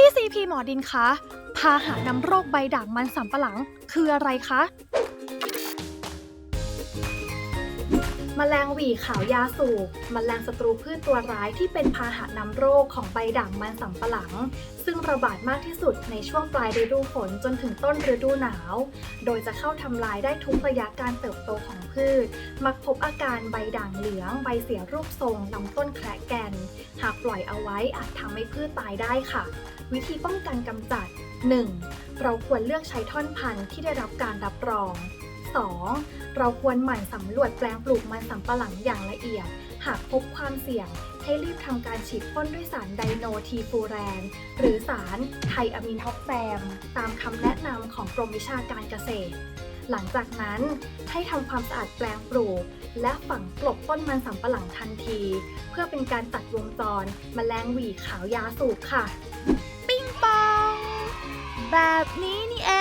พี่ซีพีหมอดินคะ พาหะนำโรคใบด่างมันสำปะหลังคืออะไรคะแมลงหวีขาวยาสูบแมลงศัตรูพืชตัวร้ายที่เป็นพาหะนำโรคของใบด่างมันสำปะหลัง ซึ่งระบาดมากที่สุดในช่วงปลายฤดูฝนจนถึงต้นฤดูหนาว โดยจะเข้าทำลายได้ทุกระยะการเติบโตของพืช มักพบอาการใบด่างเหลือง ใบเสียรูปทรงลำต้นแคระแกน หากปล่อยเอาไว้อาจทำให้พืชตายได้ค่ะ วิธีป้องกันกำจัด 1. เราควรเลือกใช้ท่อนพันธุ์ที่ได้รับการรับรอง 2. เราควรหมั่นสำรวจแปลงปลูกมันสำปะหลังอย่างละเอียด หากพบความเสี่ยง ให้รีบทำการฉีดพ่นด้วยสารไดโนทีฟูแรน หรือสารไทอะมินท็อกแซม ตามคำแนะนำของกรมวิชาการเกษตร หลังจากนั้นให้ทำความสะอาดแปลงปลูก และฝังกลบต้นมันสำปะหลังทันที เพื่อเป็นการตัดวงจรแมลงหวีขาวยาสูบค่ะ แบบนี้นี่เอ